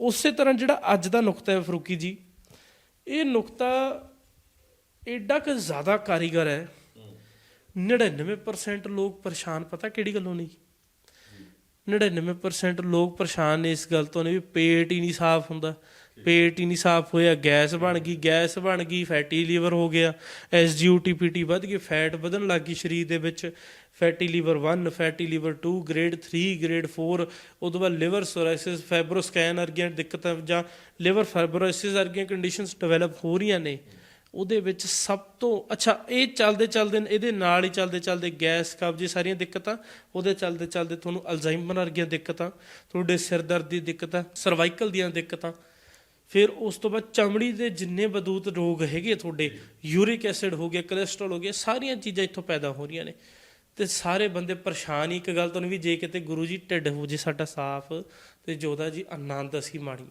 ਉਸੇ ਤਰ੍ਹਾਂ ਜਿਹੜਾ ਅੱਜ ਦਾ ਨੁਕਤਾ ਹੈ ਫਰੂਕੀ ਜੀ, ਇਹ ਨੁਕਤਾ ਐਡਾ ਕਿ ਜ਼ਿਆਦਾ ਕਾਰੀਗਰ ਹੈ। 99% ਲੋਕ ਪਰੇਸ਼ਾਨ, ਪਤਾ ਕਿਹੜੀ ਗੱਲੋਂ ਨਹੀਂ? 99% ਲੋਕ ਪਰੇਸ਼ਾਨ ਨੇ ਇਸ ਗੱਲ ਤੋਂ ਨੇ ਵੀ ਪੇਟ ਹੀ ਨਹੀਂ ਸਾਫ਼ ਹੁੰਦਾ। ਪੇਟ ਹੀ ਨਹੀਂ ਸਾਫ਼ ਹੋਇਆ, ਗੈਸ ਬਣ ਗਈ, ਗੈਸ ਬਣ ਗਈ ਫੈਟੀ ਲੀਵਰ ਹੋ ਗਿਆ ਐਸਜੀਓਟੀਪੀਟੀ ਵੱਧ ਗਈ ਫੈਟ ਵਧਣ ਲੱਗ ਗਈ ਸਰੀਰ ਦੇ ਵਿੱਚ fatty liver 1 fatty liver 2 grade 3 grade 4 ਉਦੋਂ ਬਾਅਦ ਲਿਵਰ ਸੋਰਾਇਸਿਸ ਫਾਈਬਰੋਸਕੈਨ ਵਰਗੀਆਂ ਦਿੱਕਤਾਂ ਜਾਂ ਲਿਵਰ ਫਾਈਬਰੋਸਿਸ ਵਰਗੀਆਂ ਕੰਡੀਸ਼ਨਸ ਡਿਵੈਲਪ ਹੋ ਰਹੀਆਂ ਨੇ, ਉਹਦੇ ਵਿੱਚ ਸਭ ਤੋਂ, ਅੱਛਾ, ਇਹ ਚੱਲਦੇ ਚੱਲਦੇ, ਇਹਦੇ ਨਾਲ ਹੀ ਚੱਲਦੇ ਚੱਲਦੇ ਗੈਸ, ਕਬਜ਼ੇ ਸਾਰੀਆਂ ਦਿੱਕਤਾਂ, ਉਹਦੇ ਚੱਲਦੇ ਚੱਲਦੇ ਤੁਹਾਨੂੰ ਅਲਜ਼ਾਈਮਰ ਵਰਗੀਆਂ ਦਿੱਕਤਾਂ, ਤੁਹਾਡੇ ਸਿਰ ਦਰਦ ਦੀ ਦਿੱਕਤਾਂ ਸਰਵਾਈਕਲ ਦੀਆਂ ਦਿੱਕਤਾਂ ਫਿਰ ਉਸ ਤੋਂ ਬਾਅਦ ਚਮੜੀ ਦੇ ਜਿੰਨੇ ਬਦੂਤ ਰੋਗ ਹੈਗੇ ਤੁਹਾਡੇ ਯੂਰਿਕ ਐਸਿਡ ਹੋ ਗਿਆ ਕੋਲੇਸਟ੍ਰੋਲ ਹੋ ਗਿਆ, ਸਾਰੀਆਂ ਚੀਜ਼ਾਂ ਇੱਥੋਂ ਪੈਦਾ ਹੋ ਰਹੀਆਂ ਨੇ। ਤੇ ਸਾਰੇ ਬੰਦੇ ਪਰੇਸ਼ਾਨ ਹੀ। ਇੱਕ ਗੱਲ ਤੋਂ ਵੀ, ਜੇ ਕਿਤੇ ਗੁਰੂ ਜੀ ਢਿੱਡ ਹੋ ਜੇ ਸਾਡਾ ਸਾਫ਼ ਤੇ ਜੋਦਾ ਜੀ ਆਨੰਦ ਅਸੀਂ ਮਾਣੀਏ